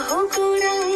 হোক